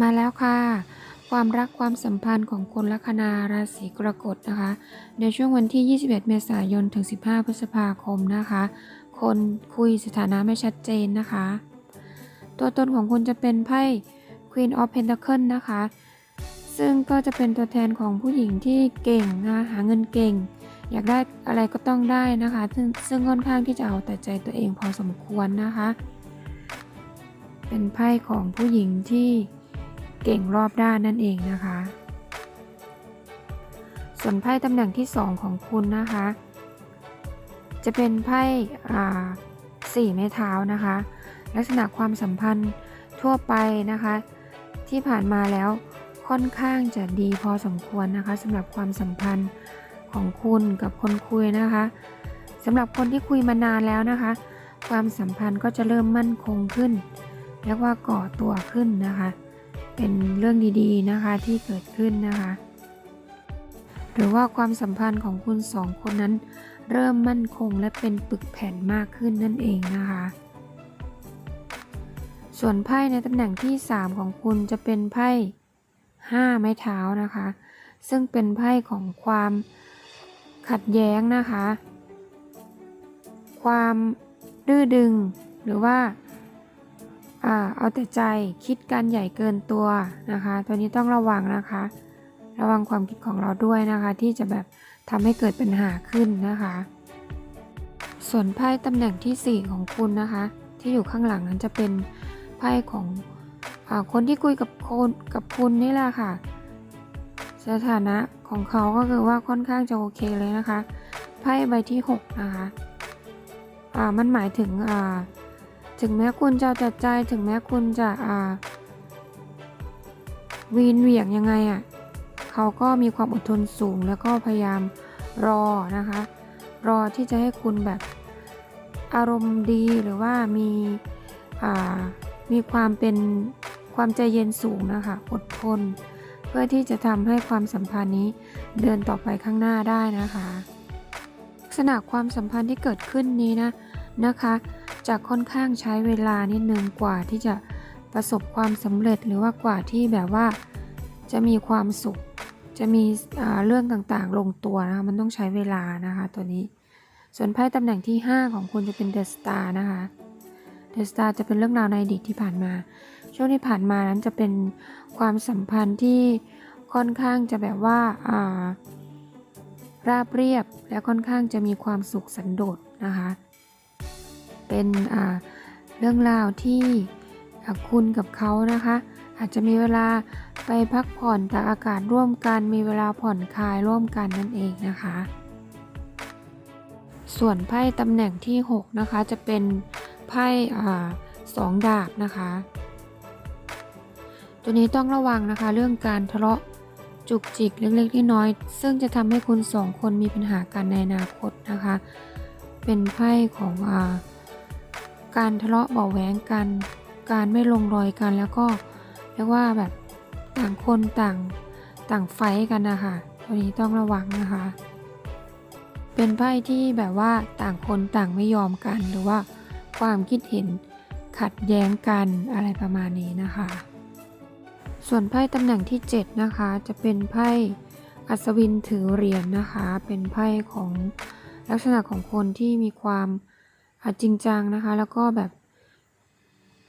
มาแล้วค่ะ ความรักความสัมพันธ์ของคนลัคนาราศีกรกฎนะคะ ในช่วงวันที่ 21 เมษายนถึง 15 พฤษภาคมนะคะ คนคุยสถานะไม่ชัดเจนนะคะ ตัวตนของคุณจะเป็นไพ่ Queen of Pentacle นะคะ ซึ่งก็จะเป็นตัวแทนของผู้หญิงที่เก่งนะหาเงินเก่ง อยากได้อะไรก็ต้องได้นะคะ ซึ่งซึ่งค่อนข้างที่จะเอาแต่ใจตัวเองพอสมควรนะคะ เป็นไพ่ของผู้หญิงที่ เก่งรอบด้านนั่นเองนะคะ ส่วนไพ่ตำแหน่งที่ 2 ของคุณนะคะ จะเป็นไพ่สี่ไม้เท้านะคะ ลักษณะความสัมพันธ์ทั่วไปนะคะ ที่ผ่านมาแล้วค่อนข้างจะดีพอสมควรนะคะสำหรับความสัมพันธ์ของคุณกับคนคุยนะคะสำหรับคนที่คุยมานานแล้วนะคะ ความสัมพันธ์ก็จะเริ่มมั่นคงขึ้นเรียกว่าก่อตัวขึ้นนะคะ เป็นเรื่องดีๆนะคะที่เกิดขึ้นนะคะ หรือว่าความสัมพันธ์ของคุณสองคนนั้น เริ่มมั่นคงและเป็นปึกแผ่นมากขึ้นนั่นเองนะคะ ส่วนไพ่ในตำแหน่งที่ 3 ของคุณจะเป็นไพ่5ไม้เท้านะคะ ซึ่งเป็นไพ่ของความขัดแย้งนะคะ ความดื้อดึงหรือว่าอ่า เอาแต่ใจคิดการใหญ่เกินตัวนะคะ ตัวนี้ต้องระวังนะคะ ระวังความคิดของเราด้วยนะคะ ที่จะแบบทำให้เกิดปัญหาขึ้นนะคะ ส่วนไพ่ตำแหน่งทีสี่ 4 ของคุณนะคะ ที่อยู่ข้างหลังนั้นจะเป็นไพ่ของอคนที่คุยกับคนกับคุณนี่แหละค่ะ สถานะของเขาก็คือว่าค่อนข้างจะโอเคเลยนะคะ ไพ่ใบที่ 6 นะคะ มันหมายถึงอ่า ถึงแม้คุณจะเอาแต่ใจถึงแม้คุณจะอ่าวีนเหวี่ยงยังไงอะ่ะเขาก็มีความอดทนสูงแล้วก็พยายามรอนะคะ รอที่จะให้คุณแบบอารมณ์ดีหรือว่ามีมีความเป็นความใจเย็นสูงนะคะอดทน เพื่อที่จะทำให้ความสัมพันธ์นี้เดินต่อไปข้างหน้าได้นะคะ ลักษณะความสัมพันธ์ที่เกิดขึ้นนี้นะ นะคะ จะค่อนข้างใช้เวลานิดนึงกว่าที่จะประสบความสำเร็จหรือว่ากว่าที่แบบว่าจะมีความสุข จะมีเรื่องต่างๆ ลงตัวนะคะมันต้องใช้เวลานะคะตัวนี้ ส่วนไพ่ตำแหน่งที่ 5 ของคุณจะเป็นเดอะสตาร์นะคะเดอะสตาร์จะเป็นเรื่องราวในอดีตที่ผ่านมา ช่วงที่ผ่านมานั้นจะเป็นความสัมพันธ์ที่ค่อนข้างจะแบบว่าาราบเรียบและค่อนข้างจะมีความสุขสันโดษนะคะ เป็นเรื่องราวที่คุณกับเขานะคะ อาจจะมีเวลาไปพักผ่อนตากอากาศร่วมกัน มีเวลาผ่อนคลายร่วมกันนั่นเองนะคะ ส่วนไพ่ตำแหน่งที่ 6 นะคะ จะเป็นไพ่สองดาบนะคะ ตัวนี้ต้องระวังนะคะเรื่องการทะเลาะจุกจิกเล็กๆน้อยๆซึ่งจะทำให้คุณสองคนมีปัญหากันในอนาคตนะคะ เป็นไพ่ของอา การทะเลาะเบาแหวงกัน การไม่ลงรอยกันแล้วก็เรียกว่าแบบต่างคนต่างต่างไฟกันนะคะตัวนี้ต้องระวังนะคะ เป็นไพ่ที่แบบว่าต่างคนต่างไม่ยอมกันหรือว่าความคิดเห็นขัดแย้งกันอะไรประมาณนี้นะคะ ส่วนไพ่ตำแหน่งที่ 7 นะคะ จะเป็นไพ่อัศวินถือเหรียญนะคะ เป็นไพ่ของลักษณะของคนที่มีความ อะจริงจังนะคะ แล้วก็แบบ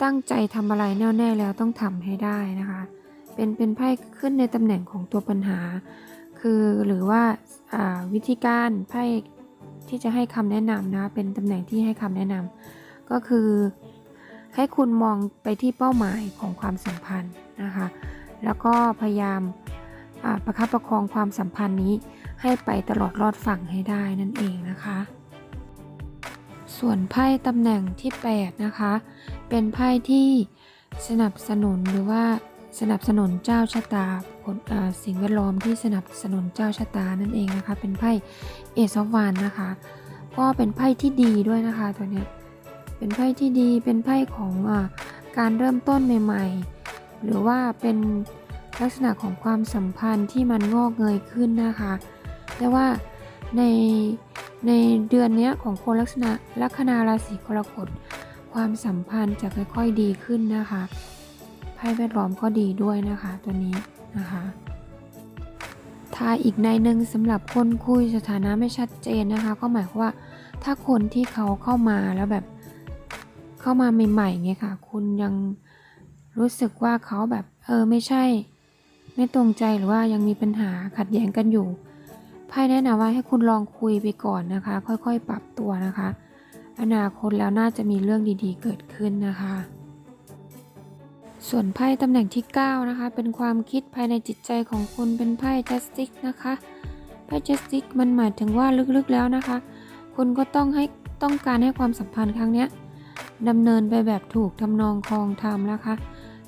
ตั้งใจทำอะไรแน่วแน่แล้วต้องทำให้ได้นะคะ เป็นเป็นไพ่ขึ้นในตำแหน่งของตัวปัญหา คือหรือว่าาวิธีการไพ่ที่จะให้คำแนะนำนะ เป็นตำแหน่งที่ให้คำแนะนำก็คือให้คุณมองไปที่เป้าหมายของความสัมพันธ์นะคะ แล้วก็พยายามประคับประคองความสัมพันธ์นี้ให้ไปตลอดรอดฝั่งให้ได้นั่นเองนะคะ ส่วนไพ่ตำแหน่งที่ 8 นะคะ เป็นไพ่ที่สนับสนุนหรือว่าสนับสนุนเจ้าชะตาผลสิ่งแวดล้อมที่สนับสนุนเจ้าชะตานั่นเองนะคะ เป็นไพ่เอซอฟวานนะคะ ก็เป็นไพ่ที่ดีด้วยนะคะตัวเนี้ยเป็นไพ่ที่ดีเป็นไพ่ของอการเริ่มต้นใหม่ ๆ หรือว่าเป็นลักษณะของความสัมพันธ์ที่มันงอกเงยขึ้นนะคะแต่ว่าใน ในเดือนนี้ของคนลักษณะลัคนาราศีกรกฎความสัมพันธ์จะค่อยๆดีขึ้นนะคะพพ่แวดล้อมก็ดีด้วยนะคะตัวนี้นะคะถ้าอีกในหนึ่งสำหรับคนคุยสถานะไม่ชัดเจนนะคะ ก็หมายความว่าถ้าคนที่เขาเข้ามาแล้วแบบเข้ามาใหม่ๆเงี้ยค่ะ คุณยังรู้สึกว่าเขาแบบเออไม่ใช่ ไม่ตรงใจหรือว่ายังมีปัญหาขัดแย้งกันอยู่ ไพ่แนะนำว่าให้คุณลองคุยไปก่อนนะคะ ค่อยๆ ปรับตัวนะคะ อนาคตแล้วน่าจะมีเรื่องดีๆ เกิดขึ้นนะคะ ส่วนไพ่ตำแหน่งที่ 9 นะคะ เป็นความคิดภายในจิตใจของคุณเป็นไพ่ justice นะคะไพ่ justice มันหมายถึงว่าลึกๆแล้วนะคะ คุณก็ต้องให้ต้องการให้ความสัมพันธ์ครั้งนี้ดำเนินไปแบบถูกทำนองคลองธรรมนะคะ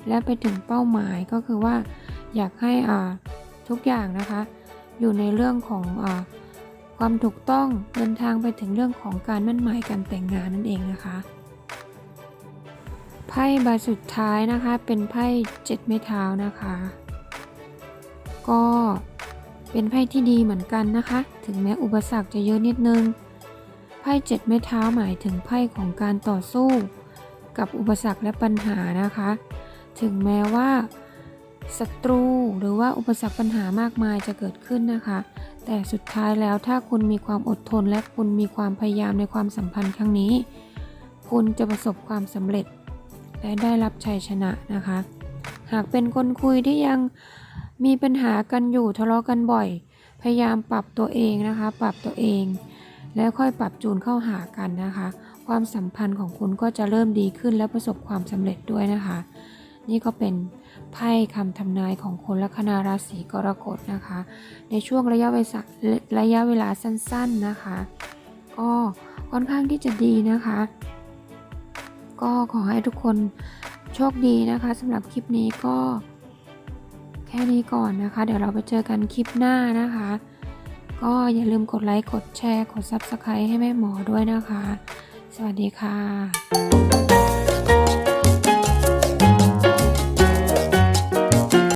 และไปถึงเป้าหมายก็คือว่าอยากให้อ่าทุกอย่างนะคะ อยู่ในเรื่องของอความถูกต้องเดินทางไปถึงเรื่องของการมั่นหมายการแต่งงานนั่นเองนะคะไพ่ใบสุดท้ายนะคะเป็นไพ่เจ็ดไม้เท้านะคะ ก็เป็นไพ่ที่ดีเหมือนกันนะคะ ถึงแม้อุปสรรคจะเยอะนิดนึงไพ่เจ็ดไม้เท้าหมายถึงไพ่ของการต่อสู้ กับอุปสรรคและปัญหานะคะ ถึงแม้ว่า ศัตรูหรือว่าอุปสรรคปัญหามากมายจะเกิดขึ้นนะคะ แต่สุดท้ายแล้วถ้าคุณมีความอดทนและคุณมีความพยายามในความสัมพันธ์ครั้งนี้ คุณจะประสบความสำเร็จ และได้รับชัยชนะนะคะ หากเป็นคนคุยที่ยังมีปัญหากันอยู่ทะเลาะกันบ่อย พยายามปรับตัวเองนะคะ ปรับตัวเอง แล้วค่อยปรับจูนเข้าหากันนะคะ ความสัมพันธ์ของคุณก็จะเริ่มดีขึ้นและประสบความสำเร็จด้วยนะคะ นี่ก็เป็น ไพ่คำทำนายของคนลัคนาราศีกรกฎนะคะ ในช่วงระยะเวลาระยะเวลาสั้นๆนะคะ ก็ค่อนข้างที่จะดีนะคะ ก็ขอให้ทุกคนโชคดีนะคะสำหรับคลิปนี้ก็แค่นี้ก่อนนะคะ เดี๋ยวเราไปเจอกันคลิปหน้านะคะ ก็อย่าลืมกดไลค์กดแชร์ กด Subscribe ให้แม่หมอด้วยนะคะ สวัสดีค่ะ